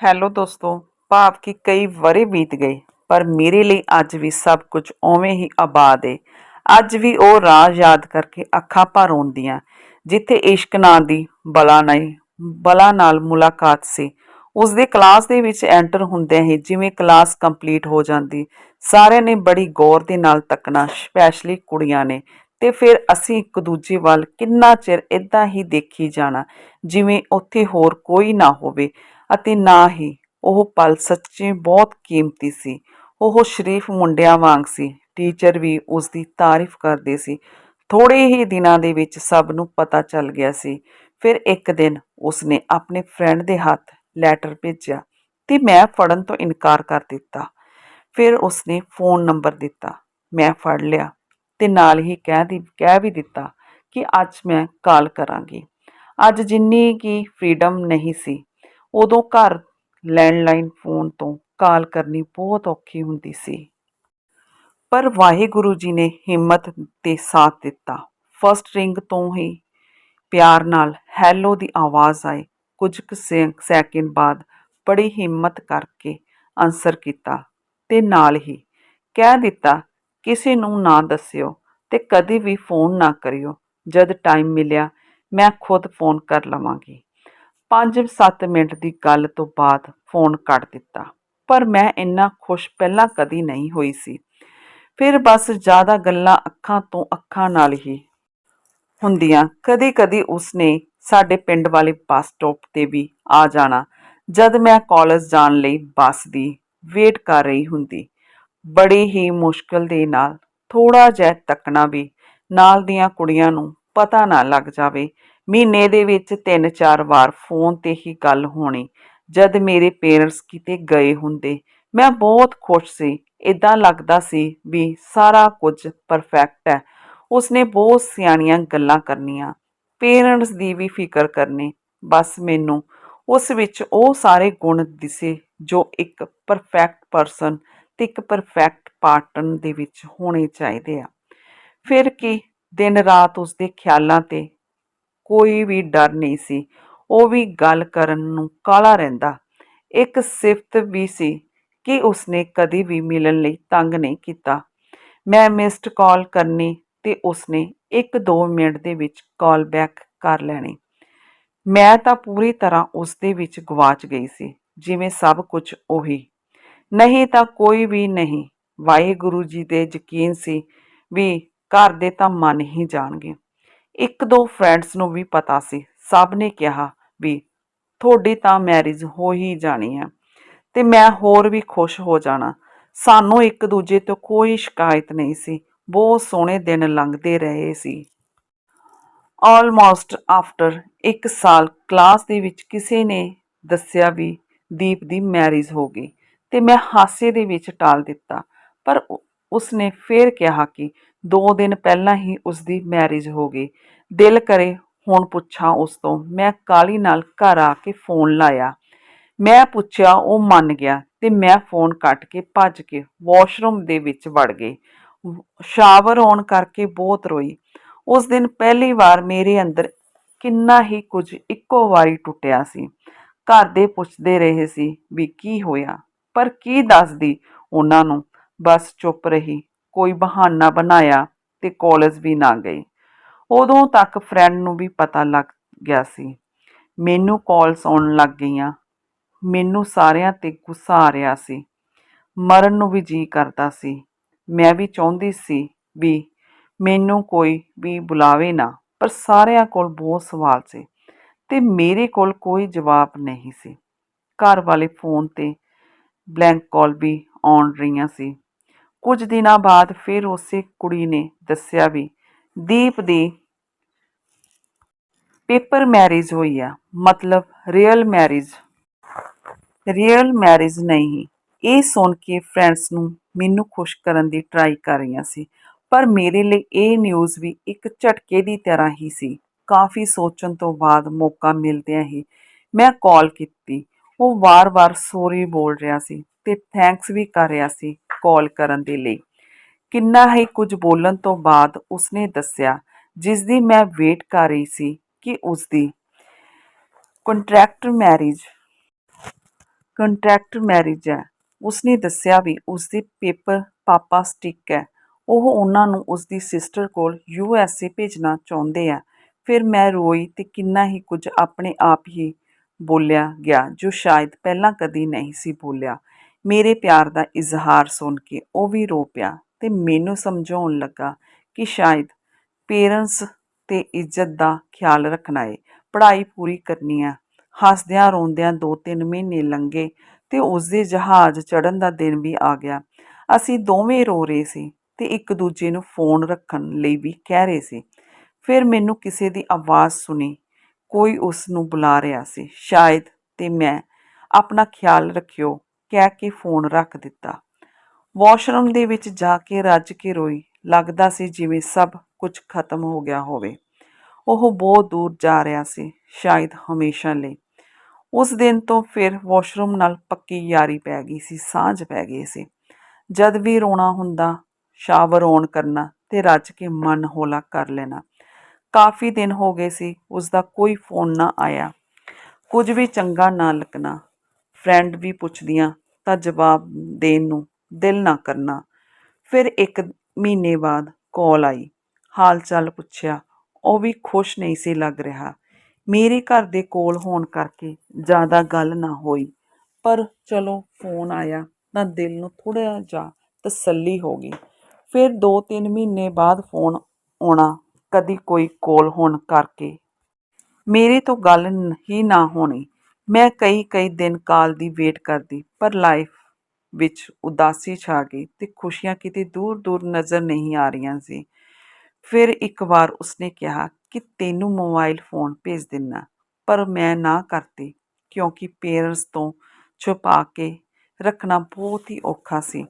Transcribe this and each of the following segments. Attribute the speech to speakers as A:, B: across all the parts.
A: Hello ਦੋਸਤੋ, ਭਾਵ ਕਿ ਕਈ ਵਰੇ ਬੀਤ ਗਏ, ਪਰ ਮੇਰੇ ਲਈ ਅੱਜ ਵੀ ਸਭ ਕੁਝ ਉਵੇਂ ਹੀ ਆਬਾਦ ਏ। ਅੱਜ ਵੀ ਉਹ ਰਾਹ ਯਾਦ ਕਰਕੇ ਅੱਖਾਂ ਭਰ ਆਉਂਦੀਆਂ, ਜਿੱਥੇ ਇਸ਼ਕ ਨਾਂ ਦੀ ਬਲਾ ਨਹੀਂ, ਬਲਾ ਨਾਲ ਮੁਲਾਕਾਤ ਸੀ। ਉਸ ਦੇ ਕਲਾਸ ਦੇ ਵਿੱਚ ਐਂਟਰ ਹੁੰਦਿਆਂ ਹੀ ਜਿਵੇਂ ਕਲਾਸ ਕੰਪਲੀਟ ਹੋ ਜਾਂਦੀ, ਸਾਰਿਆਂ ਨੇ ਬੜੀ ਗੌਰ ਦੇ ਨਾਲ ਤੱਕਣਾ, ਸਪੈਸ਼ਲੀ ਕੁੜੀਆਂ ਨੇ। ਤੇ ਫਿਰ ਅਸੀਂ ਇੱਕ ਦੂਜੇ ਵੱਲ ਕਿੰਨਾ ਚਿਰ ਇਦਾਂ ਹੀ ਦੇਖੀ ਜਾਣਾ, ਜਿਵੇਂ ਉੱਥੇ ਹੋਰ ਕੋਈ ਨਾ ਹੋਵੇ। ਅਤੇ ਨਾ ਹੀ ਉਹ ਪਲ ਸੱਚੇ ਬਹੁਤ ਕੀਮਤੀ ਸੀ। ਉਹ ਸ਼ਰੀਫ ਮੁੰਡਿਆਂ ਵਾਂਗ ਸੀ। ਟੀਚਰ ਵੀ ਉਸ ਦੀ ਤਾਰੀਫ ਕਰਦੇ ਸੀ। ਥੋੜੇ ਹੀ ਦਿਨਾਂ ਦੇ ਵਿੱਚ ਸਭ ਨੂੰ ਪਤਾ ਚੱਲ ਗਿਆ ਸੀ। ਫਿਰ ਇੱਕ ਦਿਨ ਉਸਨੇ ਆਪਣੇ ਫਰੈਂਡ ਦੇ ਹੱਥ ਲੈਟਰ ਭੇਜਿਆ ਤੇ ਮੈਂ ਫੜਨ ਤੋਂ ਇਨਕਾਰ ਕਰ ਦਿੱਤਾ। ਫਿਰ ਉਸਨੇ ਫੋਨ ਨੰਬਰ ਦਿੱਤਾ। ਮੈਂ ਫੜ ਲਿਆ ਤੇ ਨਾਲ ਹੀ ਕਹਿ ਦੀ, ਕਹਿ ਵੀ ਦਿੱਤਾ ਕਿ ਅੱਜ ਮੈਂ ਕਾਲ ਕਰਾਂਗੀ। ਅੱਜ ਜਿੰਨੀ ਕੀ ਫ੍ਰੀडम ਨਹੀਂ ਸੀ। ਉਦੋਂ ਘਰ ਲੈਂਡਲਾਈਨ ਫੋਨ ਤੋਂ ਕਾਲ ਕਰਨੀ ਬਹੁਤ ਔਖੀ ਹੁੰਦੀ ਸੀ। ਪਰ ਵਾਹਿਗੁਰੂ ਜੀ ਨੇ ਹਿੰਮਤ ਤੇ ਸਾਥ ਦਿੱਤਾ। ਫਸਟ ਰਿੰਗ ਤੋਂ ਹੀ ਪਿਆਰ ਨਾਲ ਹੈਲੋ ਦੀ ਆਵਾਜ਼ ਆਈ। ਕੁਝ ਕੁ ਸੈ- ਸੈਕਿੰਡ ਬਾਅਦ ਬੜੀ ਹਿੰਮਤ ਕਰਕੇ ਆਨਸਰ ਕੀਤਾ ਤੇ ਨਾਲ ਹੀ ਕਹਿ ਦਿੱਤਾ, ਕਿਸੇ ਨੂੰ ਨਾ ਦੱਸਿਓ ਤੇ ਕਦੇ ਵੀ ਫੋਨ ਨਾ ਕਰਿਓ। ਜਦ ਟਾਈਮ ਮਿਲਿਆ, ਮੈਂ ਖੁਦ ਫੋਨ ਕਰ ਲਵਾਂਗੀ। 5-7 ਮਿੰਟ ਦੀ ਗੱਲ ਤੋਂ ਬਾਅਦ ਫੋਨ ਕੱਟ ਦਿੱਤਾ। ਪਰ ਮੈਂ ਇੰਨਾ ਖੁਸ਼ ਪਹਿਲਾਂ ਕਦੀ ਨਹੀਂ ਹੋਈ ਸੀ। ਫਿਰ ਬਸ ਜ਼ਿਆਦਾ ਗੱਲਾਂ ਅੱਖਾਂ ਤੋਂ ਅੱਖਾਂ ਨਾਲ ਹੀ ਹੁੰਦੀਆਂ। ਕਦੀ-ਕਦੀ ਉਸਨੇ ਸਾਡੇ ਪਿੰਡ ਵਾਲੇ ਬੱਸ ਸਟਾਪ ਤੇ ਵੀ ਆ ਜਾਣਾ। ਜਦ ਮੈਂ ਕਾਲਜ ਜਾਣ ਲਈ ਬੱਸ ਦੀ ਵੇਟ ਕਰ ਰਹੀ ਹੁੰਦੀ, ਬੜੀ ਹੀ ਮੁਸ਼ਕਲ ਦੇ ਨਾਲ ਥੋੜਾ ਜਿਹਾ ਤੱਕਣਾ ਵੀ ਨਾਲ ਦੀਆਂ ਕੁੜੀਆਂ ਨੂੰ ਪਤਾ ਨਾ ਲੱਗ ਜਾਵੇ ਮਹੀਨੇ ਦੇ ਵਿੱਚ ਤਿੰਨ ਚਾਰ ਵਾਰ ਫੋਨ ਤੇ ਹੀ ਗੱਲ ਹੋਣੀ। ਜਦ ਮੇਰੇ ਪੇਰੈਂਟਸ ਕਿਤੇ ਗਏ ਹੁੰਦੇ, ਮੈਂ ਬਹੁਤ ਖੁਸ਼ ਸੀ। ਇਦਾਂ ਲੱਗਦਾ ਸੀ ਵੀ ਸਾਰਾ ਕੁਝ ਪਰਫੈਕਟ ਹੈ। ਉਸਨੇ ਬਹੁਤ ਸਿਆਣੀਆਂ ਗੱਲਾਂ ਕਰਨੀਆਂ। ਪੇਰੈਂਟਸ ਦੀ ਵੀ ਫਿਕਰ ਕਰਨੀ। ਬਸ ਮੈਨੂੰ ਉਸ ਵਿੱਚ ਉਹ ਸਾਰੇ ਗੁਣ ਦਿਸੇ ਜੋ ਇੱਕ ਪਰਫੈਕਟ ਪਰਸਨ ਤੇ ਇੱਕ ਪਰਫੈਕਟ ਪਾਰਟਨਰ ਦੇ ਵਿੱਚ ਹੋਣੇ ਚਾਹੀਦੇ ਆ। ਫਿਰ ਕਿ ਦਿਨ ਰਾਤ ਉਸਦੇ ਖਿਆਲਾਂ ਤੇ ਕੋਈ ਵੀ ਡਰ ਨਹੀਂ ਸੀ। ਉਹ ਵੀ ਗੱਲ ਕਰਨ ਨੂੰ ਕਾਲਾ ਰਹਿੰਦਾ। ਇੱਕ ਸਿਫਤ ਵੀ ਸੀ ਕਿ ਉਸਨੇ ਕਦੀ ਵੀ ਮਿਲਣ ਲਈ ਤੰਗ ਨਹੀਂ ਕੀਤਾ। ਮੈਂ ਮਿਸਡ ਕਾਲ ਕਰਨੀ ਤੇ ਉਸਨੇ 1-2 ਮਿੰਟ ਦੇ ਵਿੱਚ ਕਾਲ ਬੈਕ ਕਰ ਲੈਣੀ। ਮੈਂ ਤਾਂ ਪੂਰੀ ਤਰ੍ਹਾਂ ਉਸ ਦੇ ਵਿੱਚ ਗਵਾਚ ਗਈ ਸੀ, ਜਿਵੇਂ ਸਭ ਕੁਝ ਉਹੀ। ਨਹੀਂ ਤਾਂ ਕੋਈ ਵੀ ਨਹੀਂ। ਵਾਹਿਗੁਰੂ ਜੀ ਤੇ ਯਕੀਨ ਸੀ ਵੀ ਘਰ ਦੇ ਤਾਂ ਮੰਨ ਹੀ ਜਾਣਗੇ। ਇੱਕ ਦੋ ਫਰੈਂਡਸ ਨੂੰ ਵੀ ਪਤਾ ਸੀ। ਸਭ ਨੇ ਕਿਹਾ ਵੀ ਤੁਹਾਡੀ ਤਾਂ ਮੈਰਿਜ ਹੋ ਹੀ ਜਾਣੀ ਹੈ ਤੇ ਮੈਂ ਹੋਰ ਵੀ ਖੁਸ਼ ਹੋ ਜਾਣਾ। ਸਾਨੂੰ ਇੱਕ ਦੂਜੇ ਤੋਂ ਕੋਈ ਸ਼ਿਕਾਇਤ ਨਹੀਂ ਸੀ। ਬਹੁਤ ਸੋਹਣੇ ਦਿਨ ਲੰਘਦੇ ਰਹੇ ਸੀ। ਆਲਮੋਸਟ ਆਫਟਰ ਇੱਕ ਸਾਲ ਕਲਾਸ ਦੇ ਵਿੱਚ ਕਿਸੇ ਨੇ ਦੱਸਿਆ ਵੀ ਦੀਪ ਦੀ ਮੈਰਿਜ ਹੋ ਗਈ ਤੇ ਮੈਂ ਹਾਸੇ ਦੇ ਵਿੱਚ ਟਾਲ ਦਿੱਤਾ। ਪਰ ਉਸਨੇ ਫੇਰ ਕਿਹਾ ਕਿ 2 ਦਿਨ ਪਹਿਲਾਂ ਹੀ ਉਸ ਦੀ ਮੈਰਿਜ ਹੋ ਗਈ। ਦਿਲ ਕਰੇ ਹੁਣ ਪੁੱਛਾਂ ਉਸ ਤੋਂ। ਮੈਂ ਕਾਲੀ ਨਾਲ ਘਰ ਆ ਕੇ ਫੋਨ ਲਾਇਆ। ਮੈਂ ਪੁੱਛਿਆ, ਉਹ ਮੰਨ ਗਿਆ ਤੇ ਮੈਂ ਫੋਨ ਕੱਟ ਕੇ ਭੱਜ ਕੇ ਵਾਸ਼ਰੂਮ ਦੇ ਵਿੱਚ ਵੜ ਗਈ। ਸ਼ਾਵਰ ਆਨ ਕਰਕੇ ਬਹੁਤ ਰੋਈ। ਉਸ ਦਿਨ ਪਹਿਲੀ ਵਾਰ ਮੇਰੇ ਅੰਦਰ ਕਿੰਨਾ ਹੀ ਕੁਝ ਇੱਕੋ ਵਾਰੀ ਟੁੱਟਿਆ ਸੀ। ਘਰ ਦੇ ਪੁੱਛਦੇ ਰਹੇ ਸੀ ਵੀ ਕੀ ਹੋਇਆ? ਪਰ ਕੀ ਦੱਸਦੀ ਉਹਨਾਂ ਨੂੰ? ਬਸ ਚੁੱਪ ਰਹੀ। ਕੋਈ ਬਹਾਨਾ ਬਣਾਇਆ ਤੇ ਕਾਲਜ ਵੀ ਨਾ ਗਈ। ਉਦੋਂ ਤੱਕ ਫਰੈਂਡ ਨੂੰ ਵੀ ਪਤਾ ਲੱਗ ਗਿਆ ਸੀ। ਮੈਨੂੰ ਕਾਲਸ ਆਉਣ ਲੱਗ ਗਈਆਂ। ਮੈਨੂੰ ਸਾਰਿਆਂ ਤੇ ਗੁੱਸਾ ਆ ਰਿਹਾ ਸੀ। ਮਰਨ ਨੂੰ ਵੀ ਜੀ ਕਰਦਾ ਸੀ। ਮੈਂ ਵੀ ਚਾਹੁੰਦੀ ਸੀ ਵੀ ਮੈਨੂੰ ਕੋਈ ਵੀ ਬੁਲਾਵੇ ਨਾ, ਪਰ ਸਾਰਿਆਂ ਕੋਲ ਬਹੁਤ ਸਵਾਲ ਸੀ ਤੇ ਮੇਰੇ ਕੋਲ ਕੋਈ ਜਵਾਬ ਨਹੀਂ ਸੀ। ਘਰ ਵਾਲੇ ਫੋਨ ਤੇ ਬਲੈਂਕ ਕਾਲ ਵੀ ਆਉਣ ਰਹੀਆਂ ਸੀ। ਕੁਝ ਦਿਨਾਂ ਬਾਅਦ ਫਿਰ ਉਸੇ ਕੁੜੀ ਨੇ ਦੱਸਿਆ ਵੀ, ਦੀਪ ਦੀ ਪੇਪਰ ਮੈਰਿਜ ਹੋਈ ਆ, ਮਤਲਬ ਰੀਅਲ ਮੈਰਿਜ ਰੀਅਲ ਮੈਰਿਜ ਨਹੀਂ, ਇਹ ਸੁਣ ਕੇ ਫਰੈਂਡਸ ਨੂੰ ਮੈਨੂੰ ਖੁਸ਼ ਕਰਨ ਦੀ ਟਰਾਈ ਕਰ ਰਹੀਆਂ ਸੀ, ਪਰ ਮੇਰੇ ਲਈ ਇਹ ਨਿਊਜ਼ ਵੀ ਇੱਕ ਝਟਕੇ ਦੀ ਤਰ੍ਹਾਂ ਹੀ ਸੀ। ਕਾਫੀ ਸੋਚਣ ਤੋਂ ਬਾਅਦ ਮੌਕਾ ਮਿਲਦਿਆਂ ਹੀ ਮੈਂ ਕਾਲ ਕੀਤੀ। ਉਹ ਵਾਰ-ਵਾਰ ਸੋਰੀ ਬੋਲ ਰਿਹਾ ਸੀ ਤੇ ਥੈਂਕਸ ਵੀ ਕਰ ਰਿਹਾ ਸੀ। ਕਾਲ ਕਰਨ ਦੇ ਲਈ। ਕਿੰਨਾ ਹੀ ਕੁਝ ਬੋਲਣ ਤੋਂ ਬਾਅਦ ਉਸਨੇ ਦੱਸਿਆ ਜਿਸ ਦੀ ਮੈਂ ਵੇਟ ਕਰ ਰਹੀ ਸੀ ਕਿ ਉਸਦੀ ਕੰਟਰੈਕਟ ਮੈਰਿਜ ਕੰਟਰੈਕਟ ਮੈਰਿਜ ਹੈ। ਉਸਨੇ ਦੱਸਿਆ ਵੀ ਉਸਦੇ ਪੇਪਰ ਪਾਪਾ ਸਟਿਕ ਹੈ। ਉਹ ਉਹਨਾਂ ਨੂੰ ਉਸਦੀ ਸਿਸਟਰ ਕੋਲ ਯੂ ਐਸ ਏ ਭੇਜਣਾ ਚਾਹੁੰਦੇ ਆ। ਫਿਰ ਮੈਂ ਰੋਈ ਤੇ ਕਿੰਨਾ ਹੀ ਕੁਝ ਆਪਣੇ ਆਪ ਹੀ ਬੋਲਿਆ ਗਿਆ, ਜੋ ਸ਼ਾਇਦ ਪਹਿਲਾਂ ਕਦੀ ਨਹੀਂ ਸੀ ਬੋਲਿਆ। ਮੇਰੇ ਪਿਆਰ ਦਾ ਇਜ਼ਹਾਰ ਸੁਣ ਕੇ ਉਹ ਵੀ ਰੋ ਪਿਆ ਤੇ ਮੈਨੂੰ ਸਮਝਾਉਣ ਲੱਗਾ ਕਿ ਸ਼ਾਇਦ ਪੇਰੈਂਟਸ ਤੇ ਇੱਜ਼ਤ ਦਾ ਖਿਆਲ ਰੱਖਣਾ ਏ। ਪੜ੍ਹਾਈ ਪੂਰੀ ਕਰਨੀ ਆ। ਹੱਸਦਿਆਂ ਰੋਂਦਿਆਂ ਦੋ ਤਿੰਨ ਮਹੀਨੇ ਲੰਘੇ ਤੇ ਉਸਦੇ ਜਹਾਜ਼ ਚੜ੍ਹਨ ਦਾ ਦਿਨ ਵੀ ਆ ਗਿਆ। ਅਸੀਂ ਦੋਵੇਂ ਰੋ ਰਹੇ ਸੀ ਤੇ ਇੱਕ ਦੂਜੇ ਨੂੰ ਫੋਨ ਰੱਖਣ ਲਈ ਵੀ ਕਹਿ ਰਹੇ ਸੀ। ਫਿਰ ਮੈਨੂੰ ਕਿਸੇ ਦੀ ਆਵਾਜ਼ ਸੁਣੀ। ਕੋਈ ਉਸ ਨੂੰ ਬੁਲਾ ਰਿਹਾ ਸੀ। ਸ਼ਾਇਦ ਤੇ ਮੈਂ ਆਪਣਾ ਖਿਆਲ ਰੱਖਿਓ। ਕਹਿ ਕੇ ਫੋਨ ਰੱਖ ਦਿੱਤਾ। ਵਾਸ਼ਰੂਮ ਦੇ ਵਿੱਚ ਜਾ ਕੇ ਰੱਜ ਕੇ ਰੋਈ। ਲੱਗਦਾ ਸੀ ਜਿਵੇਂ ਸਭ ਕੁਝ ਖਤਮ ਹੋ ਗਿਆ ਹੋਵੇ। ਉਹ ਬਹੁਤ ਦੂਰ ਜਾ ਰਿਹਾ ਸੀ, ਸ਼ਾਇਦ ਹਮੇਸ਼ਾ ਲਈ। ਉਸ ਦਿਨ ਤੋਂ ਫਿਰ ਵਾਸ਼ਰੂਮ ਨਾਲ ਪੱਕੀ ਯਾਰੀ ਪੈ ਗਈ ਸੀ, ਸਾਂਝ ਪੈ ਗਈ ਸੀ। ਜਦ ਵੀ ਰੋਣਾ ਹੁੰਦਾ, ਸ਼ਾਵਰ ਔਨ ਕਰਨਾ ਤੇ ਰੱਜ ਕੇ ਮਨ ਹੌਲਾ ਕਰ ਲੈਣਾ। ਕਾਫੀ ਦਿਨ ਹੋ ਗਏ ਸੀ, ਉਸ ਦਾ ਕੋਈ ਫੋਨ ਨਾ ਆਇਆ। ਕੁਝ ਵੀ ਚੰਗਾ ਨਾ ਲੱਗਣਾ। ਫਰੈਂਡ ਵੀ ਪੁੱਛਦੀਆਂ ਤਾਂ ਜਵਾਬ ਦੇਣ ਨੂੰ ਦਿਲ ਨਾ ਕਰਨਾ। ਫਿਰ ਇੱਕ ਮਹੀਨੇ ਬਾਅਦ ਕਾਲ ਆਈ। ਹਾਲ ਚਾਲ ਪੁੱਛਿਆ। ਉਹ ਵੀ ਖੁਸ਼ ਨਹੀਂ ਸੀ ਲੱਗ ਰਿਹਾ। ਮੇਰੇ ਘਰ ਦੇ ਕੋਲ ਹੋਣ ਕਰਕੇ ਜ਼ਿਆਦਾ ਗੱਲ ਨਾ ਹੋਈ। ਪਰ ਚਲੋ, ਫੋਨ ਆਇਆ ਤਾਂ ਦਿਲ ਨੂੰ ਥੋੜਾ ਜਿਹਾ ਤਸੱਲੀ ਹੋ ਗਈ। ਫਿਰ 2-3 ਮਹੀਨੇ ਬਾਅਦ ਫੋਨ ਆਉਣਾ ਕਦੀ ਕੋਈ ਕੋਲ ਹੋਣ ਕਰਕੇ ਮੇਰੇ ਤੋਂ ਗੱਲ ਹੀ ਨਾ ਹੋਣੀ। ਮੈਂ ਕਈ ਕਈ ਦਿਨ ਕਾਲ ਦੀ ਵੇਟ ਕਰਦੀ, ਪਰ ਲਾਈਫ ਵਿੱਚ ਉਦਾਸੀ ਛਾ ਗਈ ਤੇ ਖੁਸ਼ੀਆਂ ਕਿਤੇ ਦੂਰ ਦੂਰ ਨਜ਼ਰ ਨਹੀਂ ਆ ਰਹੀਆਂ ਸੀ। ਫਿਰ ਇੱਕ ਵਾਰ ਉਸਨੇ ਕਿਹਾ ਕਿ ਤੈਨੂੰ ਮੋਬਾਈਲ ਫੋਨ ਭੇਜ ਦਿੰਨਾ, ਪਰ ਮੈਂ ਨਾ ਕਰਤੀ, ਕਿਉਂਕਿ ਪੇਰੈਂਟਸ ਤੋਂ ਛੁਪਾ ਕੇ ਰੱਖਣਾ ਬਹੁਤ ਹੀ ਔਖਾ ਸੀ।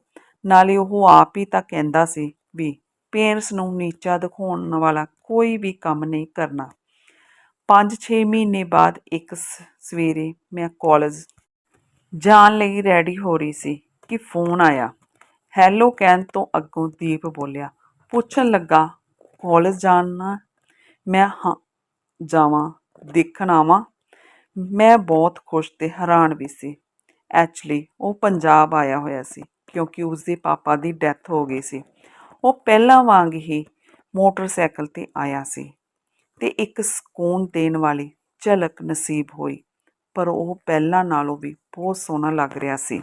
A: ਨਾਲੇ ਉਹ ਆਪ ਹੀ ਤਾਂ ਕਹਿੰਦਾ ਸੀ ਵੀ ਪੇਰੈਂਟਸ ਨੂੰ ਨੀਚਾ ਦਿਖਾਉਣ ਵਾਲਾ ਕੋਈ ਵੀ ਕੰਮ ਨਹੀਂ ਕਰਨਾ। 5-6 ਮਹੀਨੇ ਬਾਅਦ ਇੱਕ ਸ- ਸਵੇਰੇ ਮੈਂ ਕਾਲਜ ਜਾਣ ਲਈ ਰੈਡੀ ਹੋ ਰਹੀ ਸੀ ਕਿ ਫੋਨ ਆਇਆ। ਹੈਲੋ ਕਹਿਣ ਤੋਂ ਅੱਗੋਂ ਦੀਪ ਬੋਲਿਆ, ਪੁੱਛਣ ਲੱਗਾ, ਕਾਲਜ ਜਾਣਾ ਮੈਂ ਹਾਂ, ਜਾਵਾਂ, ਦੇਖਣ ਆਵਾਂ। ਮੈਂ ਬਹੁਤ ਖੁਸ਼ ਤੇ ਹੈਰਾਨ ਵੀ ਸੀ। ਐਕਚੁਅਲੀ ਉਹ ਪੰਜਾਬ ਆਇਆ ਹੋਇਆ ਸੀ ਕਿਉਂਕਿ ਉਸਦੇ ਪਾਪਾ ਦੀ ਡੈਥ ਹੋ ਗਈ ਸੀ। ਉਹ ਪਹਿਲਾਂ ਵਾਂਗ ਹੀ ਮੋਟਰਸਾਈਕਲ ਤੇ ਆਇਆ ਸੀ। ਤੇ ਇੱਕ ਸਕੂਨ ਦੇਣ ਵਾਲੀ ਝਲਕ ਨਸੀਬ ਹੋਈ, ਪਰ ਉਹ ਪਹਿਲਾਂ ਨਾਲੋਂ ਵੀ ਬਹੁਤ ਸੋਹਣਾ ਲੱਗ ਰਿਹਾ ਸੀ।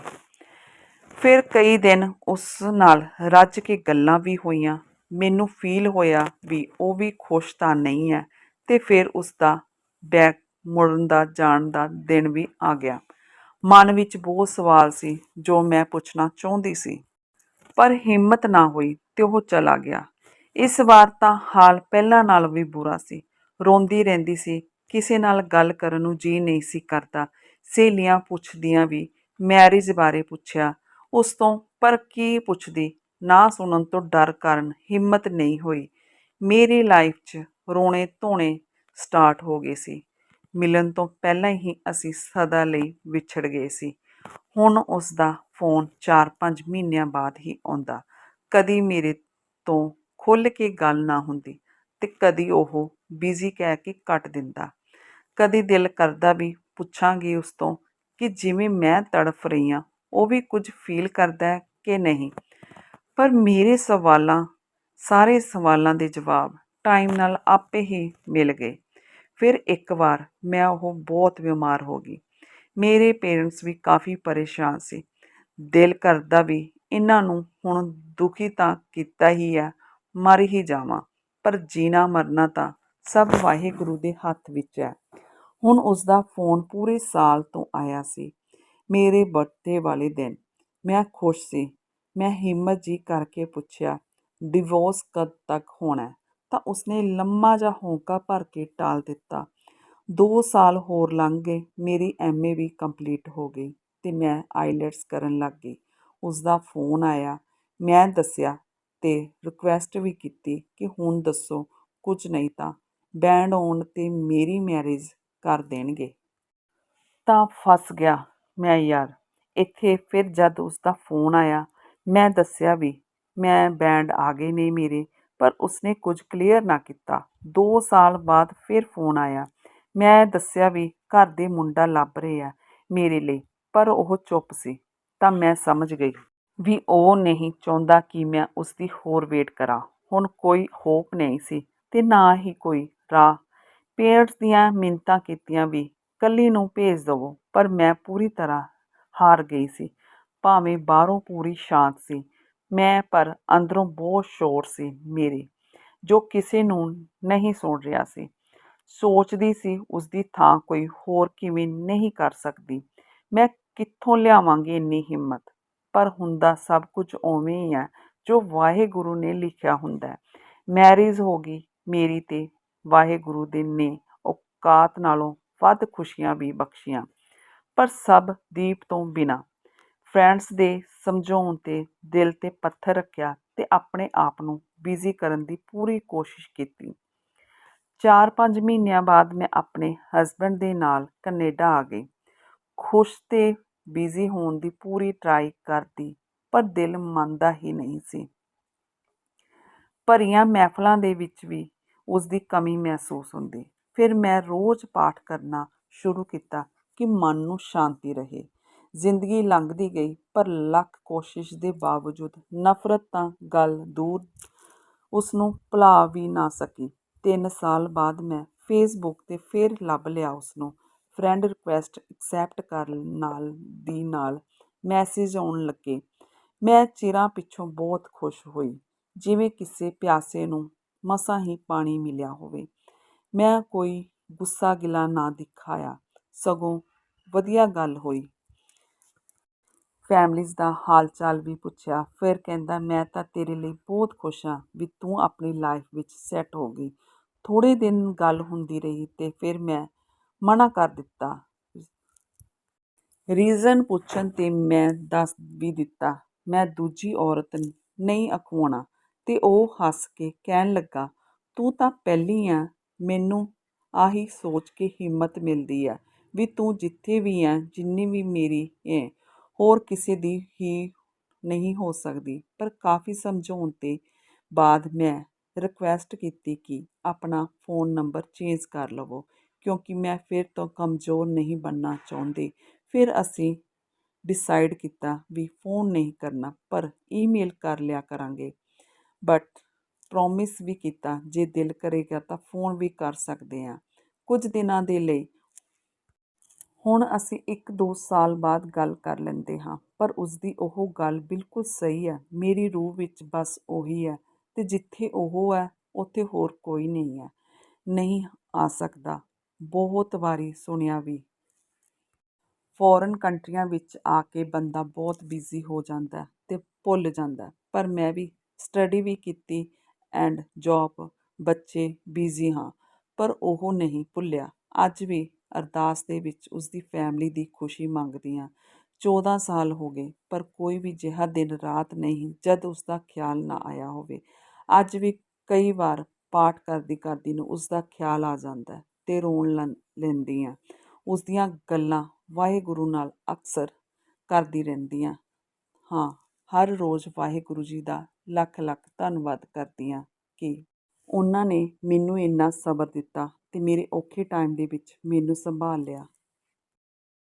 A: ਫਿਰ ਕਈ ਦਿਨ ਉਸ ਨਾਲ ਰੱਜ ਕੇ ਗੱਲਾਂ ਵੀ ਹੋਈਆਂ, ਮੈਨੂੰ ਫੀਲ ਹੋਇਆ ਵੀ ਉਹ ਵੀ ਖੁਸ਼ ਤਾਂ ਨਹੀਂ ਹੈ, ਤੇ ਫਿਰ ਉਸ ਦਾ ਬੈਕ ਮੁੜਨ ਦਾ, ਜਾਣ ਦਾ ਦਿਨ ਵੀ ਆ ਗਿਆ। ਮਨ ਵਿੱਚ ਬਹੁਤ ਸਵਾਲ ਸੀ ਜੋ ਮੈਂ ਪੁੱਛਣਾ ਚਾਹੁੰਦੀ ਸੀ, ਪਰ ਹਿੰਮਤ ਨਾ ਹੋਈ ਤੇ ਉਹ ਚਲਾ ਗਿਆ। ਇਸ ਵਾਰ ਤਾਂ ਹਾਲ ਪਹਿਲਾਂ ਨਾਲ ਵੀ ਬੁਰਾ ਸੀ। ਰੋਂਦੀ ਰਹਿੰਦੀ ਸੀ, ਕਿਸੇ ਨਾਲ ਗੱਲ ਕਰਨ ਨੂੰ ਜੀ ਨਹੀਂ ਸੀ ਕਰਦਾ। ਸਹੇਲੀਆਂ ਪੁੱਛਦੀਆਂ ਵੀ, ਮੈਰਿਜ ਬਾਰੇ ਪੁੱਛਿਆ? ਉਸ ਤੋਂ, ਪਰ ਕੀ ਪੁੱਛਦੀ? ਨਾ ਸੁਣਨ ਤੋਂ ਡਰ ਕਾਰਨ ਹਿੰਮਤ ਨਹੀਂ ਹੋਈ। ਮੇਰੀ ਲਾਈਫ 'ਚ ਰੋਣੇ ਧੋਣੇ ਸਟਾਰਟ ਹੋ ਗਏ ਸੀ। ਮਿਲਣ ਤੋਂ ਪਹਿਲਾਂ ਹੀ ਅਸੀਂ ਸਦਾ ਲਈ ਵਿਛੜ ਗਏ ਸੀ। ਹੁਣ ਉਸ ਦਾ ਫੋਨ 4-5 ਮਹੀਨਿਆਂ ਬਾਅਦ ਹੀ ਆਉਂਦਾ। ਕਦੀ ਮੇਰੇ ਤੋਂ ਖੁੱਲ੍ਹ ਕੇ ਗੱਲ ਨਾ ਹੁੰਦੀ ਤੇ ਕਦੀ ਉਹ ਬਿਜ਼ੀ ਕਹਿ ਕੇ ਕੱਟ ਦਿੰਦਾ। ਕਦੀ ਦਿਲ ਕਰਦਾ ਵੀ ਪੁੱਛਾਂਗੀ ਉਸ ਤੋਂ ਕਿ ਜਿਵੇਂ ਮੈਂ ਤੜਫ ਰਹੀ ਹਾਂ ਉਹ ਵੀ ਕੁਝ ਫੀਲ ਕਰਦਾ ਹੈ ਕਿ ਨਹੀਂ? ਪਰ ਮੇਰੇ ਸਵਾਲਾਂ, ਸਾਰੇ ਸਵਾਲਾਂ ਦੇ ਜਵਾਬ ਟਾਈਮ ਨਾਲ ਆਪੇ ਹੀ ਮਿਲ ਗਏ। ਫਿਰ ਇੱਕ ਵਾਰ ਮੈਂ ਉਹ ਬਹੁਤ ਬਿਮਾਰ ਹੋ ਗਈ। ਮੇਰੇ ਪੇਰੈਂਟਸ ਵੀ ਕਾਫੀ ਪਰੇਸ਼ਾਨ ਸੀ। ਦਿਲ ਕਰਦਾ ਵੀ ਇਹਨਾਂ ਨੂੰ ਹੁਣ ਦੁਖੀ ਤਾਂ ਕੀਤਾ ਹੀ ਆ ਮਰ ਹੀ ਜਾਵਾਂ, ਪਰ ਜੀਣਾ ਮਰਨਾ ਤਾਂ ਸਭ ਵਾਹਿਗੁਰੂ ਦੇ ਹੱਥ ਵਿੱਚ ਹੈ। ਹੁਣ ਉਸ ਦਾ ਫੋਨ ਪੂਰੇ ਸਾਲ ਤੋਂ ਆਇਆ ਸੀ, ਮੇਰੇ ਬਰਥਡੇ ਵਾਲੇ ਦਿਨ। ਮੈਂ ਖੁਸ਼ ਸੀ। ਮੈਂ ਹਿੰਮਤ ਜੀ ਕਰਕੇ ਪੁੱਛਿਆ ਡਿਵੋਰਸ ਕਦ ਤੱਕ ਹੋਣਾ ਤਾਂ ਉਸਨੇ ਲੰਮਾ ਜਿਹਾ ਹੌਂਕਾ ਭਰ ਕੇ ਟਾਲ ਦਿੱਤਾ। 2 ਸਾਲ ਹੋਰ ਲੰਘ ਗਏ, ਮੇਰੀ ਐਮਏ ਵੀ ਕੰਪਲੀਟ ਹੋ ਗਈ ਤੇ ਮੈਂ ਆਈਲੈਟਸ ਕਰਨ ਲੱਗ ਗਈ। ਉਸ ਦਾ ਫੋਨ ਆਇਆ। ਮੈਂ ਦੱਸਿਆ ਤੇ ਰਿਕੁਐਸਟ ਵੀ ਕੀਤੀ ਕਿ ਹੁਣ ਦੱਸੋ, ਕੁਝ ਨਹੀਂ ਤਾਂ ਬੈਂਡ ਆਉਣ ਤੇ ਮੇਰੀ ਮੈਰਿਜ ਕਰ ਦੇਣਗੇ। ਤਾਂ ਫਸ ਗਿਆ ਮੈਂ ਯਾਰ। ਇੱਥੇ ਫਿਰ ਜਦ ਉਸ ਦਾ ਫੋਨ ਆਇਆ, ਮੈਂ ਦੱਸਿਆ ਵੀ ਮੈਂ ਬੈਂਡ ਆ ਗਏ ਨੇ ਮੇਰੇ, ਪਰ ਉਸਨੇ ਕੁਝ ਕਲੀਅਰ ਨਾ ਕੀਤਾ। 2 ਸਾਲ ਬਾਅਦ ਫਿਰ ਫੋਨ ਆਇਆ। ਮੈਂ ਦੱਸਿਆ ਵੀ ਘਰ ਦੇ ਮੁੰਡਾ ਲੱਭ ਰਹੇ ਆ ਮੇਰੇ ਲਈ, ਪਰ ਉਹ ਚੁੱਪ ਸੀ। ਤਾਂ ਮੈਂ ਸਮਝ ਗਈ। ਵੀ ਉਹ ਨਹੀਂ ਚਾਹੁੰਦਾ ਕਿ ਮੈਂ ਉਸਦੀ ਹੋਰ ਵੇਟ ਕਰਾਂ। ਹੁਣ ਕੋਈ ਹੋਪ ਨਹੀਂ ਸੀ ਤੇ ਨਾ ਹੀ ਕੋਈ ਰਾਹ। ਪੇਰੈਂਟਸ ਦੀਆਂ ਮਿੰਨਤਾਂ ਕੀਤੀਆਂ ਵੀ, ਕੱਲੀ ਨੂੰ ਭੇਜ ਦਵੋ, ਪਰ ਮੈਂ ਪੂਰੀ ਤਰ੍ਹਾਂ ਹਾਰ ਗਈ ਸੀ। ਭਾਵੇਂ ਬਾਹਰੋਂ ਪੂਰੀ ਸ਼ਾਂਤ ਸੀ, ਮੈਂ ਪਰ ਅੰਦਰੋਂ ਬਹੁਤ ਸ਼ੋਰ ਸੀ ਮੇਰੇ, ਜੋ ਕਿਸੇ ਨੂੰ ਨਹੀਂ ਸੁਣ ਰਿਹਾ ਸੀ। ਸੋਚਦੀ ਸੀ ਉਸਦੀ ਥਾਂ ਕੋਈ ਹੋਰ ਕਿਵੇਂ ਨਹੀਂ ਕਰ ਸਕਦੀ। ਮੈਂ ਕਿੱਥੋਂ ਲਿਆਵਾਂਗੀ ਇੰਨੀ ਹਿੰਮਤ? ਪਰ ਹੁੰਦਾ ਸਭ ਕੁਝ ਉਵੇਂ ਹੀ ਹੈ, ਜੋ ਵਾਹਿਗੁਰੂ ਨੇ ਲਿਖਿਆ ਹੁੰਦਾ ਮੈਰਿਜ ਹੋ ਗਈ ਮੇਰੀ ਤੇ ਵਾਹਿਗੁਰੂ ਦੇ ਨੇ, ਔਕਾਤ ਨਾਲੋਂ ਵੱਧ ਖੁਸ਼ੀਆਂ ਵੀ ਬਖਸ਼ੀਆਂ। ਪਰ ਸਭ ਦੀਪ ਤੋਂ ਬਿਨਾ ਫਰੈਂਡਸ ਦੇ ਸਮਝਾਉਣ ਤੇ ਦਿਲ ਤੇ ਪੱਥਰ ਰੱਖਿਆ ਤੇ ਆਪਣੇ ਆਪ ਨੂੰ ਬਿਜ਼ੀ ਕਰਨ ਦੀ ਪੂਰੀ ਕੋਸ਼ਿਸ਼ ਕੀਤੀ। 4-5 ਮਹੀਨਿਆਂ ਬਾਅਦ ਮੈਂ ਆਪਣੇ ਹਸਬੰਡ ਦੇ ਨਾਲ ਕੈਨੇਡਾ ਆ ਗਈ। ਖੁਸ਼ ਤੇ ਬਿਜ਼ੀ ਹੋਣ ਦੀ ਪੂਰੀ ਟਰਾਈ ਕਰਦੀ, ਪਰ ਦਿਲ ਮੰਨਦਾ ਹੀ ਨਹੀਂ ਸੀ। ਭਰੀਆਂ ਮਹਿਫਲਾਂ ਦੇ ਵਿੱਚ ਵੀ ਉਸ ਦੀ ਕਮੀ ਮਹਿਸੂਸ ਹੁੰਦੀ। ਫਿਰ ਮੈਂ ਰੋਜ਼ ਪਾਠ ਕਰਨਾ ਸ਼ੁਰੂ ਕੀਤਾ ਕਿ ਮਨ ਨੂੰ ਸ਼ਾਂਤੀ ਰਹੇ। ਜ਼ਿੰਦਗੀ ਲੰਘਦੀ ਗਈ, ਪਰ ਲੱਖ ਕੋਸ਼ਿਸ਼ ਦੇ ਬਾਵਜੂਦ ਨਫ਼ਰਤ ਤਾਂ ਗੱਲ ਦੂਰ ਉਸ ਨੂੰ ਭੁਲਾ ਵੀ ਨਾ ਸਕੀ। 3 ਸਾਲ ਬਾਅਦ ਮੈਂ ਫੇਸਬੁੱਕ ਤੇ ਫਿਰ ਲੱਭ ਲਿਆ ਉਸ ਨੂੰ ਫਰੈਂਡ ਰਿਕੁਐਸਟ ਐਕਸੈਪਟ ਕਰਨ ਨਾਲ ਦੀ ਨਾਲ ਮੈਸੇਜ ਆਉਣ ਲੱਗੇ। ਮੈਂ ਚਿਰਾਂ ਪਿੱਛੋਂ ਬਹੁਤ ਖੁਸ਼ ਹੋਈ, ਜਿਵੇਂ ਕਿਸੇ ਪਿਆਸੇ ਨੂੰ ਮਸਾਂ ਹੀ ਪਾਣੀ ਮਿਲਿਆ ਹੋਵੇ। ਮੈਂ ਕੋਈ ਗੁੱਸਾ ਗਿਲਾ ਨਾ ਦਿਖਾਇਆ, ਸਗੋਂ ਵਧੀਆ ਗੱਲ ਹੋਈ। ਫੈਮਲੀਜ਼ ਦਾ ਹਾਲ ਚਾਲ ਵੀ ਪੁੱਛਿਆ, ਫਿਰ ਕਹਿੰਦਾ, ਮੈਂ ਤਾਂ ਤੇਰੇ ਲਈ ਬਹੁਤ ਖੁਸ਼ ਹਾਂ ਵੀ ਤੂੰ ਆਪਣੀ ਲਾਈਫ ਵਿੱਚ ਸੈੱਟ ਹੋ ਗਈ। ਥੋੜੇ ਦਿਨ ਗੱਲ ਹੁੰਦੀ ਰਹੀ ਤੇ ਫਿਰ ਮੈਂ ਮਨਾ ਕਰ ਦਿੱਤਾ। ਰੀਜ਼ਨ ਪੁੱਛਣ ਤੇ ਮੈਂ ਦੱਸ ਵੀ ਦਿੱਤਾ, ਮੈਂ ਦੂਜੀ ਔਰਤ ਨਹੀਂ ਅਖਵਾਉਣਾ। ਤੇ ਉਹ ਹੱਸ ਕੇ ਕਹਿਣ ਲੱਗਾ, ਤੂੰ ਤਾਂ ਪਹਿਲੀ ਆ ਮੈਨੂੰ ਆਹੀ ਸੋਚ ਕੇ ਹਿੰਮਤ ਮਿਲਦੀ ਆ ਵੀ ਤੂੰ ਜਿੱਥੇ ਵੀ ਆ ਜਿੰਨੀ ਵੀ ਮੇਰੀ ਹੈ ਹੋਰ ਕਿਸੇ ਦੀ ਹੀ ਨਹੀਂ ਹੋ ਸਕਦੀ। ਪਰ ਕਾਫੀ ਸਮਝਾਉਣ ਤੇ ਬਾਅਦ ਮੈਂ ਰਿਕੁਐਸਟ ਕੀਤੀ ਕਿ ਆਪਣਾ ਫੋਨ ਨੰਬਰ ਚੇਂਜ ਕਰ ਲਵੋ। ਕਿਉਂਕਿ ਮੈਂ ਫਿਰ ਤੋਂ ਕਮਜ਼ੋਰ ਨਹੀਂ ਬਣਨਾ ਚਾਹੁੰਦੀ। ਫਿਰ ਅਸੀਂ ਡਿਸਾਈਡ ਕੀਤਾ ਵੀ ਫੋਨ ਨਹੀਂ ਕਰਨਾ, ਪਰ ਈਮੇਲ ਕਰ ਲਿਆ ਕਰਾਂਗੇ। ਬਟ ਪ੍ਰੋਮਿਸ ਵੀ ਕੀਤਾ, ਜੇ ਦਿਲ ਕਰੇਗਾ ਤਾਂ ਫੋਨ ਵੀ ਕਰ ਸਕਦੇ ਹਾਂ। ਕੁਝ ਦਿਨਾਂ ਦੇ ਲਈ। ਹੁਣ ਅਸੀਂ 1-2 ਸਾਲ ਬਾਅਦ ਗੱਲ ਕਰ ਲੈਂਦੇ ਹਾਂ, ਪਰ ਉਸਦੀ ਉਹ ਗੱਲ ਬਿਲਕੁਲ ਸਹੀ ਹੈ। ਮੇਰੀ ਰੂਹ ਵਿੱਚ ਬਸ ਉਹੀ ਹੈ ਤੇ ਜਿੱਥੇ ਉਹ ਹੈ, ਉੱਥੇ ਹੋਰ ਕੋਈ ਨਹੀਂ ਹੈ। ਨਹੀਂ ਆ ਸਕਦਾ। ਬਹੁਤ ਵਾਰੀ ਸੁਣਿਆ ਵੀ। ਫੋਰਨ ਕੰਟਰੀਆਂ ਵਿੱਚ ਆ ਕੇ ਬੰਦਾ ਬਹੁਤ ਬਿਜ਼ੀ ਹੋ ਜਾਂਦਾ ਤੇ ਭੁੱਲ ਜਾਂਦਾ ਪਰ ਮੈਂ ਵੀ ਸਟੱਡੀ ਵੀ ਕੀਤੀ ਐਂਡ ਜੌਬ, ਬੱਚੇ ਬਿਜ਼ੀ ਹਾਂ, ਪਰ ਉਹ ਨਹੀਂ ਭੁੱਲਿਆ। ਅੱਜ ਵੀ ਅਰਦਾਸ ਦੇ ਵਿੱਚ ਉਸਦੀ ਫੈਮਿਲੀ ਦੀ ਖੁਸ਼ੀ ਮੰਗਦੀ ਹਾਂ। 14 ਸਾਲ ਹੋ ਗਏ, ਪਰ ਕੋਈ ਵੀ ਜਿਹਾ ਦਿਨ ਰਾਤ ਨਹੀਂ ਜਦ ਉਸਦਾ ਖਿਆਲ ਨਾ ਆਇਆ ਹੋਵੇ। ਅੱਜ ਵੀ ਕਈ ਵਾਰ ਪਾਠ ਕਰਦੀ ਕਰਦੀ ਨੂੰ ਉਸਦਾ ਖਿਆਲ ਆ ਜਾਂਦਾ ਤੇ ਰੋਣ ਲ ਲੈਂਦੀ ਹਾਂ ਉਸ ਦੀਆਂ ਗੱਲਾਂ ਵਾਹਿਗੁਰੂ ਨਾਲ ਅਕਸਰ ਕਰਦੀ ਰਹਿੰਦੀ ਹਾਂ ਹਾਂ ਹਰ ਰੋਜ਼ ਵਾਹਿਗੁਰੂ ਜੀ ਦਾ ਲੱਖ ਲੱਖ ਧੰਨਵਾਦ ਕਰਦੀ ਹਾਂ ਕਿ ਉਹਨਾਂ ਨੇ ਮੈਨੂੰ ਇੰਨਾ ਸਬਰ ਦਿੱਤਾ ਅਤੇ ਮੇਰੇ ਔਖੇ ਟਾਈਮ ਦੇ ਵਿੱਚ ਮੈਨੂੰ ਸੰਭਾਲ ਲਿਆ।